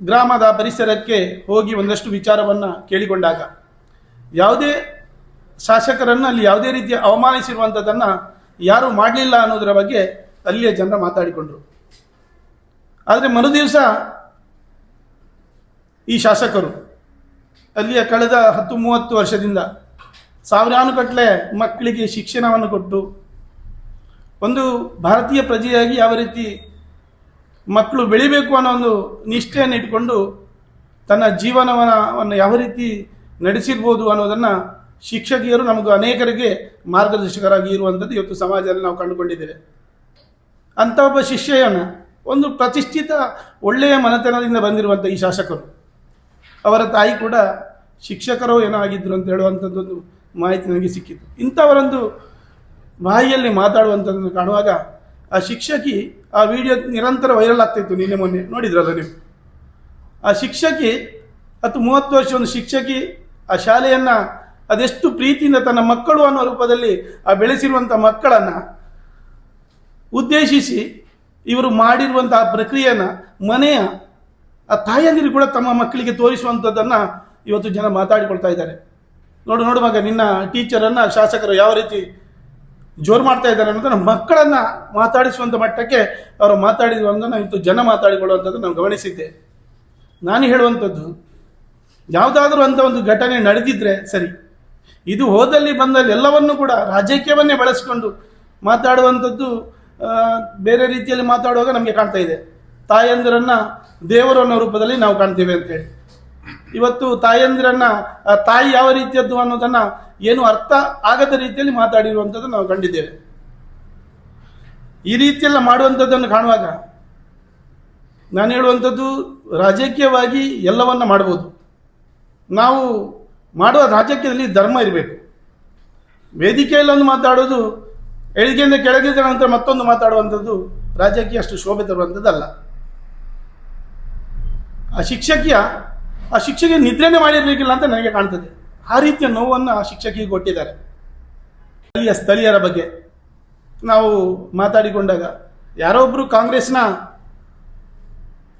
ಗ್ರಾಮದ ಪರಿಸರಕ್ಕೆ ಹೋಗಿ ಒಂದಷ್ಟು ವಿಚಾರವನ್ನು ಕೇಳಿಕೊಂಡಾಗ ಯಾವುದೇ ಶಾಸಕರನ್ನು ಅಲ್ಲಿ ಯಾವುದೇ ರೀತಿಯ ಅವಮಾನಿಸಿರುವಂಥದ್ದನ್ನು ಯಾರೂ ಮಾಡಲಿಲ್ಲ ಅನ್ನೋದರ ಬಗ್ಗೆ ಅಲ್ಲಿಯ ಜನರ ಮಾತಾಡಿಕೊಂಡರು. ಆದರೆ ಮರುದಿವಸ ಈ ಶಾಸಕರು ಅಲ್ಲಿಯ ಕಳೆದ ಹತ್ತು ಮೂವತ್ತು ವರ್ಷದಿಂದ ಸಾವಿರಾರು ಗಟ್ಟಲೆ ಮಕ್ಕಳಿಗೆ ಶಿಕ್ಷಣವನ್ನು ಕೊಟ್ಟು ಒಂದು ಭಾರತೀಯ ಪ್ರಜೆಯಾಗಿ ಯಾವ ರೀತಿ ಮಕ್ಕಳು ಬೆಳಿಬೇಕು ಅನ್ನೋ ಒಂದು ನಿಷ್ಠೆಯನ್ನು ಇಟ್ಕೊಂಡು ತನ್ನ ಜೀವನವನ್ನು ಯಾವ ರೀತಿ ನಡೆಸಿರ್ಬೋದು ಅನ್ನೋದನ್ನು ಶಿಕ್ಷಕಿಯರು ನಮಗೂ ಅನೇಕರಿಗೆ ಮಾರ್ಗದರ್ಶಕರಾಗಿ ಇರುವಂಥದ್ದು ಇವತ್ತು ಸಮಾಜದಲ್ಲಿ ನಾವು ಕಂಡುಕೊಂಡಿದ್ದೇವೆ. ಅಂಥ ಒಬ್ಬ ಶಿಷ್ಯನ ಒಂದು ಪ್ರತಿಷ್ಠಿತ ಒಳ್ಳೆಯ ಮನೆತನದಿಂದ ಬಂದಿರುವಂಥ ಈ ಶಾಸಕರು. ಅವರ ತಾಯಿ ಕೂಡ ಶಿಕ್ಷಕರು ಏನೋ ಆಗಿದ್ದರು ಅಂತ ಹೇಳುವಂಥದ್ದೊಂದು ಮಾಹಿತಿ ನನಗೆ ಸಿಕ್ಕಿತ್ತು ಇಂಥವರೊಂದು ಬಾಯಿಯಲ್ಲಿ ಮಾತಾಡುವಂಥದ್ದನ್ನು ಕಾಣುವಾಗ ಆ ಶಿಕ್ಷಕಿ ಆ ವಿಡಿಯೋ ನಿರಂತರ ವೈರಲ್ ಆಗ್ತಾಯಿತ್ತು ನಿನ್ನೆ ಮೊನ್ನೆ. ನೋಡಿದ್ರಲ್ಲ ನೀವು? ಆ ಶಿಕ್ಷಕಿ, ಹತ್ತು ಮೂವತ್ತು ವರ್ಷ ಒಂದು ಶಿಕ್ಷಕಿ ಆ ಶಾಲೆಯನ್ನು ಅದೆಷ್ಟು ಪ್ರೀತಿಯಿಂದ ತನ್ನ ಮಕ್ಕಳು ಅನ್ನೋ ರೂಪದಲ್ಲಿ ಆ ಬೆಳೆಸಿರುವಂಥ ಮಕ್ಕಳನ್ನು ಉದ್ದೇಶಿಸಿ ಇವರು ಮಾಡಿರುವಂಥ ಆ ಪ್ರಕ್ರಿಯೆಯನ್ನು ಮನೆಯ ಆ ತಾಯಂದಿರು ಕೂಡ ತಮ್ಮ ಮಕ್ಕಳಿಗೆ ತೋರಿಸುವಂಥದ್ದನ್ನು ಇವತ್ತು ಜನ ಮಾತಾಡಿಕೊಳ್ತಾ ಇದ್ದಾರೆ. ನೋಡು ನೋಡು ಮಗ, ನಿನ್ನ ಟೀಚರನ್ನು ಶಾಸಕರು ಯಾವ ರೀತಿ ಜೋರು ಮಾಡ್ತಾ ಇದ್ದಾರೆ ಅನ್ನೋದನ್ನು ಮಕ್ಕಳನ್ನ ಮಾತಾಡಿಸುವಂಥ ಮಟ್ಟಕ್ಕೆ ಅವರು ಮಾತಾಡಿರುವುದನ್ನು ಇವತ್ತು ಜನ ಮಾತಾಡಿಕೊಳ್ಳುವಂಥದ್ದು ನಾವು ಗಮನಿಸಿದ್ದೆ. ನಾನು ಹೇಳುವಂಥದ್ದು, ಯಾವುದಾದ್ರೂ ಅಂತ ಒಂದು ಘಟನೆ ನಡೆದಿದ್ರೆ ಸರಿ, ಇದು ಹೋದಲ್ಲಿ ಬಂದಲ್ಲಿ ಎಲ್ಲವನ್ನೂ ಕೂಡ ರಾಜಕೀಯವನ್ನೇ ಬಳಸಿಕೊಂಡು ಮಾತಾಡುವಂಥದ್ದು ಬೇರೆ ರೀತಿಯಲ್ಲಿ ಮಾತಾಡುವಾಗ ನಮಗೆ ಕಾಣ್ತಾ ಇದೆ. ತಾಯಂದಿರನ್ನ ದೇವರು ಅನ್ನೋ ರೂಪದಲ್ಲಿ ನಾವು ಕಾಣ್ತೇವೆ ಅಂತೇಳಿ ಇವತ್ತು ತಾಯಂದಿರನ್ನ ತಾಯಿ ಯಾವ ರೀತಿಯದ್ದು ಅನ್ನೋದನ್ನ ಏನು ಅರ್ಥ ಆಗದ ರೀತಿಯಲ್ಲಿ ಮಾತಾಡಿರುವಂಥದ್ದು ನಾವು ಕಂಡಿದ್ದೇವೆ. ಈ ರೀತಿಯೆಲ್ಲ ಮಾಡುವಂಥದ್ದನ್ನು ಕಾಣುವಾಗ ನಾನು ಹೇಳುವಂಥದ್ದು ರಾಜಕೀಯವಾಗಿ ಎಲ್ಲವನ್ನ ಮಾಡ್ಬೋದು. ನಾವು ಮಾಡುವ ರಾಜಕೀಯದಲ್ಲಿ ಧರ್ಮ ಇರಬೇಕು. ವೇದಿಕೆಯಲ್ಲಿ ಒಂದು ಮಾತಾಡೋದು ಎಳಿಗೆಯಿಂದ ಕೆಳಗಿದ ನಂತರ ಮತ್ತೊಂದು ಮಾತಾಡುವಂಥದ್ದು ರಾಜಕೀಯ ಅಷ್ಟು ಶೋಭೆ ತರುವಂಥದ್ದಲ್ಲ. ಆ ಶಿಕ್ಷಕಿಯ ಆ ಶಿಕ್ಷಕಿ ನಿದ್ರೆನೇ ಮಾಡಿರ್ಲಿಕ್ಕಿಲ್ಲ ಅಂತ ನನಗೆ ಕಾಣ್ತದೆ. ಆ ರೀತಿಯ ನೋವನ್ನು ಆ ಶಿಕ್ಷಕಿಗೆ ಕೊಟ್ಟಿದ್ದಾರೆ. ಸ್ಥಳೀಯ ಸ್ಥಳೀಯರ ಬಗ್ಗೆ ನಾವು ಮಾತಾಡಿಕೊಂಡಾಗ ಯಾರೋ ಒಬ್ಬರು ಕಾಂಗ್ರೆಸ್ನ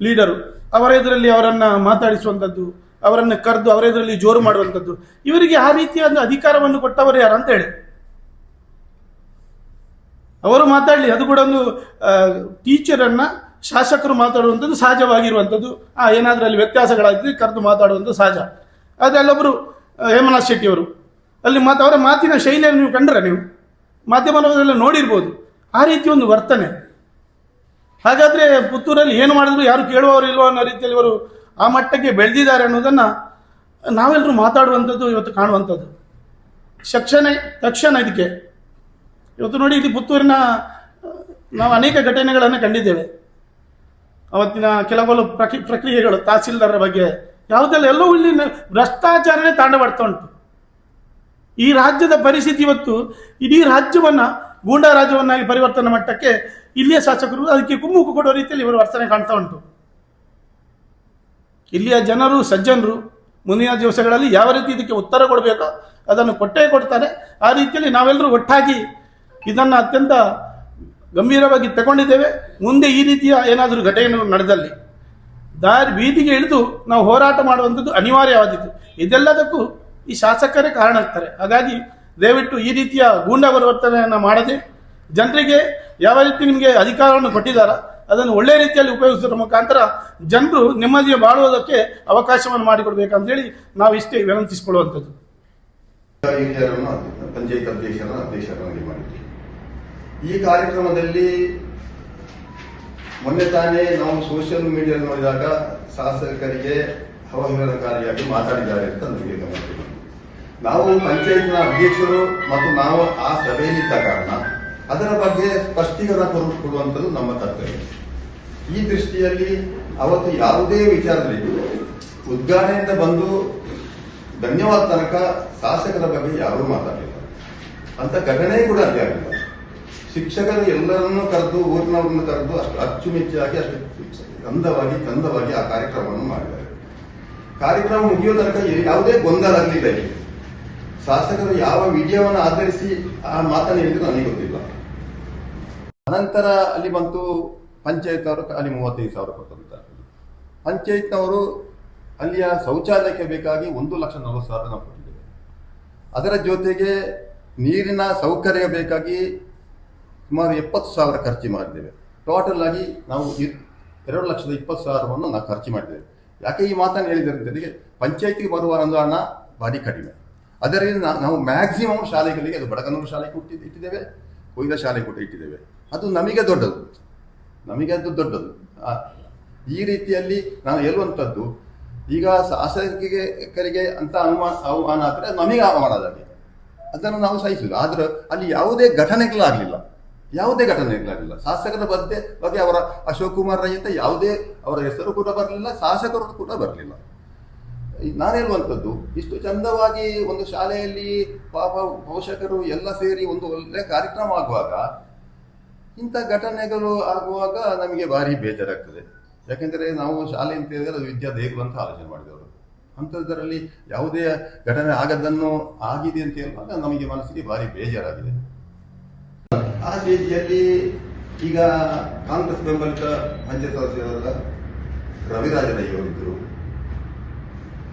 ಲೀಡರು, ಅವರ ಎದುರಲ್ಲಿ ಅವರನ್ನು ಮಾತಾಡಿಸುವಂಥದ್ದು ಅವರನ್ನು ಕರೆದು ಅವರ ಎದುರಲ್ಲಿ ಜೋರು ಮಾಡುವಂಥದ್ದು ಇವರಿಗೆ ಆ ರೀತಿಯ ಒಂದು ಅಧಿಕಾರವನ್ನು ಕೊಟ್ಟವರು ಯಾರು ಅಂತ ಹೇಳಿ. ಅವರು ಮಾತಾಡಲಿ, ಅದು ಕೂಡ ಒಂದು ಟೀಚರನ್ನು ಶಾಸಕರು ಮಾತಾಡುವಂಥದ್ದು ಸಹಜವಾಗಿರುವಂಥದ್ದು. ಆ, ಏನಾದರೂ ಅಲ್ಲಿ ವ್ಯತ್ಯಾಸಗಳಾಗಿದ್ದು ಕರೆದು ಮಾತಾಡುವಂಥದ್ದು ಸಹಜ. ಆದರೆ ಅಲ್ಲೊಬ್ಬರು ಹೇಮನಾಥ್ ಶೆಟ್ಟಿಯವರು ಅಲ್ಲಿ ಮಾತು, ಅವರ ಮಾತಿನ ಶೈಲಿಯನ್ನು ನೀವು ಕಂಡ್ರೆ ನೀವು? ಮಾಧ್ಯಮದಲ್ಲ ನೋಡಿರ್ಬೋದು. ಆ ರೀತಿ ಒಂದು ವರ್ತನೆ. ಹಾಗಾದರೆ ಪುತ್ತೂರಲ್ಲಿ ಏನು ಮಾಡಿದ್ರು, ಯಾರು ಕೇಳುವವರು ಇಲ್ವೋ ಅನ್ನೋ ರೀತಿಯಲ್ಲಿ ಇವರು ಆ ಮಟ್ಟಕ್ಕೆ ಬೆಳೆದಿದ್ದಾರೆ ಅನ್ನೋದನ್ನು ನಾವೆಲ್ಲರೂ ಮಾತಾಡುವಂಥದ್ದು ಇವತ್ತು ಕಾಣುವಂಥದ್ದು. ತಕ್ಷಣ ತಕ್ಷಣ ಇದಕ್ಕೆ. ಇವತ್ತು ನೋಡಿ, ಇದು ಪುತ್ತೂರಿನ ನಾವು ಅನೇಕ ಘಟನೆಗಳನ್ನು ಕಂಡಿದ್ದೇವೆ. ಅವತ್ತಿನ ಕೆಲವೊಂದು ಪ್ರಕಿ, ಪ್ರಕ್ರಿಯೆಗಳು ತಹಸೀಲ್ದಾರರ ಬಗ್ಗೆ ಯಾವುದೆಲ್ಲ ಎಲ್ಲವೂ ಇಲ್ಲಿ ಭ್ರಷ್ಟಾಚಾರನೇ ತಾಂಡವಾಡ್ತಾ ಉಂಟು. ಈ ರಾಜ್ಯದ ಪರಿಸ್ಥಿತಿ ಇವತ್ತು ಇಡೀ ರಾಜ್ಯವನ್ನ, ಗೂಂಡಾ ರಾಜ್ಯವನ್ನಾಗಿ ಪರಿವರ್ತನೆ ಮಟ್ಟಕ್ಕೆ ಇಲ್ಲಿಯ ಶಾಸಕರು ಅದಕ್ಕೆ ಕುಮ್ಮುಕು ಕೊಡುವ ರೀತಿಯಲ್ಲಿ ಇವರು ವರ್ತನೆ ಕಾಣ್ತಾ ಉಂಟು. ಇಲ್ಲಿಯ ಜನರು, ಸಜ್ಜನರು ಮುಂದಿನ ದಿವಸಗಳಲ್ಲಿ ಯಾವ ರೀತಿ ಇದಕ್ಕೆ ಉತ್ತರ ಕೊಡಬೇಕೋ ಅದನ್ನು ಕೊಟ್ಟೇ ಕೊಡ್ತಾರೆ. ಆ ರೀತಿಯಲ್ಲಿ ನಾವೆಲ್ಲರೂ ಒಟ್ಟಾಗಿ ಇದನ್ನು ಅತ್ಯಂತ ಗಂಭೀರವಾಗಿ ತಗೊಂಡಿದ್ದೇವೆ ಮುಂದೆ ಈ ರೀತಿಯ ಏನಾದರೂ ಘಟನೆಗಳು ನಡೆದಲ್ಲಿ ದಾರಿ ಬೀದಿಗೆ ಇಳಿದು ನಾವು ಹೋರಾಟ ಮಾಡುವಂಥದ್ದು ಅನಿವಾರ್ಯವಾದದ್ದು ಇದೆಲ್ಲದಕ್ಕೂ ಈ ಶಾಸಕರೇ ಕಾರಣ ಆಗ್ತಾರೆ ಹಾಗಾಗಿ ದಯವಿಟ್ಟು ಈ ರೀತಿಯ ಗೂಂಡಾ ಪರಿವರ್ತನೆಯನ್ನು ಮಾಡದೆ, ಜನರಿಗೆ ಯಾವ ರೀತಿ ನಿಮಗೆ ಅಧಿಕಾರವನ್ನು ಕೊಟ್ಟಿದ್ದಾರ, ಅದನ್ನು ಒಳ್ಳೆ ರೀತಿಯಲ್ಲಿ ಉಪಯೋಗಿಸುವ ಮುಖಾಂತರ ಜನರು ನೆಮ್ಮದಿಯ ಬಾಳುವುದಕ್ಕೆ ಅವಕಾಶವನ್ನು ಮಾಡಿಕೊಡ್ಬೇಕಂತೇಳಿ ನಾವು ಇಷ್ಟೇ ವಿನಂತಿಸಿಕೊಳ್ಳುವಂಥದ್ದು. ಪಂಚಾಯತ್ ಅಧ್ಯಕ್ಷರನ್ನು ಅಧ್ಯಕ್ಷರನ್ನಾಗಿ ಮಾಡಿದ್ವಿ ಈ ಕಾರ್ಯಕ್ರಮದಲ್ಲಿ ಮೊನ್ನೆ ತಾನೇ ನಾವು ಸೋಷಿಯಲ್ ಮೀಡಿಯಾ ನೋಡಿದಾಗ ಶಾಸಕರಿಗೆ ಅವಹೇಳನಕಾರಿಯಾಗಿ ಮಾತಾಡಿದ್ದಾರೆ ಅಂತ ನಮಗೆ ಗಮನಕ್ಕೆ. ನಾವು ಪಂಚಾಯತ್ನ ಅಧ್ಯಕ್ಷರು ಮತ್ತು ನಾವು ಆ ಸಭೆಯಲ್ಲಿದ್ದ ಕಾರಣ ಅದರ ಬಗ್ಗೆ ಸ್ಪಷ್ಟೀಕರಣ ಕೊಡು- ಕೊಡುವಂಥದ್ದು ನಮ್ಮ ಕರ್ತವ್ಯ. ಈ ದೃಷ್ಟಿಯಲ್ಲಿ ಅವತ್ತು ಯಾವುದೇ ವಿಚಾರದಲ್ಲಿ ಉದ್ಘಾಟನೆಯಿಂದ ಬಂದು ಧನ್ಯವಾದ ತನಕ ಶಾಸಕರ ಬಗ್ಗೆ ಯಾರೂ ಮಾತಾಡಲಿಲ್ಲ. ಅಂತ ಘಟನೆ ಕೂಡ ಅಲ್ಲಿ ಆಗಿಲ್ಲ. ಶಿಕ್ಷಕರು ಎಲ್ಲರನ್ನು ಕರೆದು, ಊರಿನವ್ರನ್ನ ಕರೆದು ಅಷ್ಟು ಅಚ್ಚುಮೆಚ್ಚಾಗಿ ಅಷ್ಟು ಗಂಧವಾಗಿ, ಚಂದವಾಗಿ ಆ ಕಾರ್ಯಕ್ರಮವನ್ನು ಮಾಡಿದ್ದಾರೆ. ಕಾರ್ಯಕ್ರಮ ಮುಗಿಯುವ ತನಕ ಯಾವುದೇ ಗೊಂದಲ ಆಗಲಿಲ್ಲ ಇಲ್ಲಿ. ಶಾಸಕರು ಯಾವ ವಿಡಿಯೋವನ್ನು ಆಧರಿಸಿ ಆ ಮಾತನ್ನು ಹೇಳಿದ್ರು ನನಗೆ ಗೊತ್ತಿಲ್ಲ. ಅನಂತರ ಅಲ್ಲಿ ಬಂತು ಪಂಚಾಯತ್ ಅವರು, ಅಲ್ಲಿ ಮೂವತ್ತೈದು ಸಾವಿರ ಕೊಟ್ಟಂತ ಪಂಚಾಯತ್ನವರು ಅಲ್ಲಿಯ ಶೌಚಾಲಯಕ್ಕೆ ಬೇಕಾಗಿ ಒಂದು ಲಕ್ಷ ನಲವತ್ತು ಸಾವಿರ ಅದರ ಜೊತೆಗೆ ನೀರಿನ ಸೌಕರ್ಯ ಬೇಕಾಗಿ ಸುಮಾರು ಎಪ್ಪತ್ತು ಸಾವಿರ ಖರ್ಚು ಮಾಡಿದ್ದೇವೆ. ಟೋಟಲ್ ಆಗಿ ನಾವು ಎರಡು ಲಕ್ಷದ ಇಪ್ಪತ್ತು ಸಾವಿರವನ್ನು ನಾವು ಖರ್ಚು ಮಾಡಿದ್ದೇವೆ. ಯಾಕೆ ಈ ಮಾತನ್ನು ಹೇಳಿದರೆ ಪಂಚಾಯತಿಗೆ ಬರುವ ಅನುದಾನ ಭಾರಿ ಕಡಿಮೆ. ಅದರಿಂದ ನಾವು ಮ್ಯಾಕ್ಸಿಮಮ್ ಶಾಲೆಗಳಿಗೆ, ಅದು ಬಡಗನೂರು ಶಾಲೆ ಕೊಟ್ಟಿ ಇಟ್ಟಿದ್ದೇವೆ, ಕೊಯ್ದ ಶಾಲೆ ಕೊಟ್ಟು ಇಟ್ಟಿದ್ದೇವೆ. ಅದು ನಮಗೆ ದೊಡ್ಡದು. ನಮಗೆ ಅದು ದೊಡ್ಡದು. ಈ ರೀತಿಯಲ್ಲಿ ನಾನು ಹೇಳುವಂಥದ್ದು, ಈಗ ಶಾಸಕರಿಗೆ ಅಂತ ಅನುಮಾನ ಅವಮಾನ ಆದರೆ ನಮಗೆ ಅವಮಾನ ಆದಾಗೆ. ಅದನ್ನು ನಾವು ಸಹಿಸುದು ಆದ್ರೆ ಅಲ್ಲಿ ಯಾವುದೇ ಘಟನೆಗಳಾಗಲಿಲ್ಲ. ಯಾವುದೇ ಘಟನೆಗಳಾಗಲಿಲ್ಲ ಶಾಸಕರ ಬಗ್ಗೆ ಬಗ್ಗೆ ಅವರ ಅಶೋಕ್ ಕುಮಾರ್ ರೈ ಅಂತ ಯಾವುದೇ ಅವರ ಹೆಸರು ಕೂಡ ಬರಲಿಲ್ಲ, ಶಾಸಕರು ಕೂಡ ಬರಲಿಲ್ಲ. ನಾನು ಹೇಳುವಂಥದ್ದು ಇಷ್ಟು ಚಂದವಾಗಿ ಒಂದು ಶಾಲೆಯಲ್ಲಿ ಪಾಪ ಪೋಷಕರು ಎಲ್ಲ ಸೇರಿ ಒಂದು ಒಳ್ಳೆ ಕಾರ್ಯಕ್ರಮ ಆಗುವಾಗ, ಇಂಥ ಘಟನೆಗಳು ಆಗುವಾಗ ನಮಗೆ ಭಾರಿ ಬೇಜಾರಾಗ್ತದೆ. ಯಾಕೆಂದರೆ ನಾವು ಶಾಲೆ ಅಂತ ಹೇಳಿದ್ರೆ ಅದು ವಿದ್ಯಾ ದೇಗುಲ ಅಂತ ಆಲೋಚನೆ ಮಾಡಿದವರು. ಅಂಥದ್ದರಲ್ಲಿ ಯಾವುದೇ ಘಟನೆ ಆಗದನ್ನು ಆಗಿದೆ ಅಂತ ಹೇಳುವಾಗ ನಮಗೆ ಮನಸ್ಸಿಗೆ ಭಾರಿ ಬೇಜಾರಾಗಿದೆ. ಆ ರೀತಿಯಲ್ಲಿ ಈಗ ಕಾಂಗ್ರೆಸ್ ಬೆಂಬಲಿತ ಪಂಚಾಯತ್ ಸದಸ್ಯರಾದ ರವಿರಾಜ ರೈ ಅವರಿದ್ದರು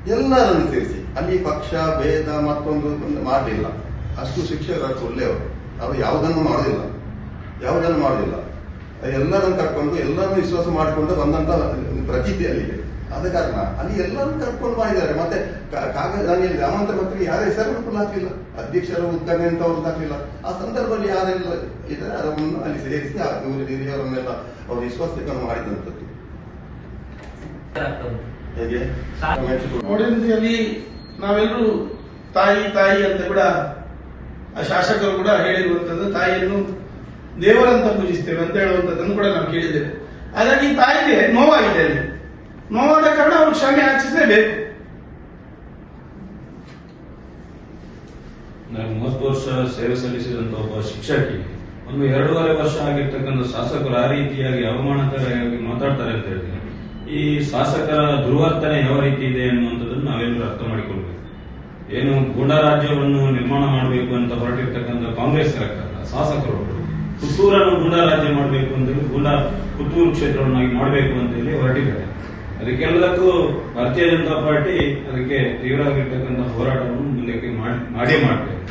ಎಲ್ಲರನ್ನು ಸೇರಿಸಿ, ಅಲ್ಲಿ ಪಕ್ಷ, ಭೇದ, ಮತ್ತೊಂದು ಮಾಡಲಿಲ್ಲ. ಅಷ್ಟು ಶಿಕ್ಷಕರು ಒಳ್ಳೆಯವರು. ಅವರು ಯಾವುದನ್ನು ಮಾಡೋದಿಲ್ಲ. ಯಾವುದನ್ನು ಮಾಡೋದಿಲ್ಲ. ಎಲ್ಲರನ್ನು ಕರ್ಕೊಂಡು, ಎಲ್ಲರನ್ನು ವಿಶ್ವಾಸ ಮಾಡಿಕೊಂಡು ಬಂದಂತ ಪ್ರತೀತಿ ಅಲ್ಲಿದೆ ಆದ ಕಾರಣ, ಅಲ್ಲಿ ಎಲ್ಲರೂ ಕರ್ಕೊಂಡು ಮಾಡಿದ್ದಾರೆ ಮತ್ತೆ ಕಾಗದ ಅಮಾಂತರ ಪತ್ರಿಕೆ ಯಾರ ಹೆಸರನ್ನು ಕೂಡ ಹಾಕಲಿಲ್ಲ ಅಧ್ಯಕ್ಷರ ಉದ್ಘಾಟನೆ ಅಂತ ಅವ್ರದ್ದು ಹಾಕಲಿಲ್ಲ ಆ ಸಂದರ್ಭದಲ್ಲಿ ಯಾರೆಲ್ಲ ಇದ್ದಾರೆ ಅದನ್ನು ಅಲ್ಲಿ ಸೇರಿಸಿ ಹಿರಿಯವರನ್ನೆಲ್ಲ ಅವರು ವಿಶ್ವಾಸಕ್ಕೆ ಮಾಡಿದಂಥದ್ದು ನಾವೆಲ್ಲರೂ ತಾಯಿ ತಾಯಿ ಅಂತ ಕೂಡ ಆ ಶಾಸಕರು ಕೂಡ ಹೇಳಿರುವಂತದ್ದು, ತಾಯಿಯನ್ನು ದೇವರಂತ ಪೂಜಿಸ್ತೇವೆ ಅಂತ ಹೇಳುವಂತದ್ದನ್ನು ಕೂಡ ನಾವು ಕೇಳಿದ್ದೇವೆ. ಹಾಗಾಗಿ ತಾಯಿಗೆ ನೋವಾಗಿದೆ ಅಲ್ಲಿ. ನೋವಾದ ಕಾರಣ ಅವ್ರು ಕ್ಷಮೆ ನಾನು ಮೂವತ್ತು ವರ್ಷ ಸೇವೆ ಸಲ್ಲಿಸಿದಂತ ಒಬ್ಬ ಶಿಕ್ಷಕಿ. ಒಂದು ಎರಡೂವರೆ ವರ್ಷ ಆಗಿರ್ತಕ್ಕಂಥ ಶಾಸಕರು ಆ ರೀತಿಯಾಗಿ ಅವಮಾನಕರವಾಗಿ ಮಾತಾಡ್ತಾರೆ ಅಂತ ಹೇಳಿದ್ರೆ ಈ ಶಾಸಕರ ದುರ್ವರ್ತನೆ ಯಾವ ರೀತಿ ಇದೆ ಅನ್ನುವಂಥದ್ದನ್ನು ನಾವೆಲ್ಲರೂ ಅರ್ಥ ಮಾಡಿಕೊಳ್ಬೇಕು. ಏನು ಗೂಂಡಾ ರಾಜ್ಯವನ್ನು ನಿರ್ಮಾಣ ಮಾಡಬೇಕು ಅಂತ ಹೊರಟಿರ್ತಕ್ಕಂಥ ಕಾಂಗ್ರೆಸ್ ಸರ್ಕಾರ ಶಾಸಕರು ಪುತ್ತೂರನ್ನು ಗೂಂಡಾ ರಾಜ್ಯ ಮಾಡಬೇಕು ಅಂತ ಹೇಳಿ, ಗೂಂಡಾ ಪುತ್ತೂರು ಕ್ಷೇತ್ರವನ್ನಾಗಿ ಮಾಡಬೇಕು ಅಂತ ಹೇಳಿ ಹೊರಟಿದ್ದಾರೆ. ಅದಕ್ಕೆಲ್ಲದಕ್ಕೂ ಭಾರತೀಯ ಜನತಾ ಪಾರ್ಟಿ ಅದಕ್ಕೆ ತೀವ್ರವಾಗಿರ್ತಕ್ಕಂಥ ಹೋರಾಟವನ್ನು ಮುಂದಕ್ಕೆ ಮಾಡಿ ಮಾಡೇ ಮಾಡ್ತೇವೆ.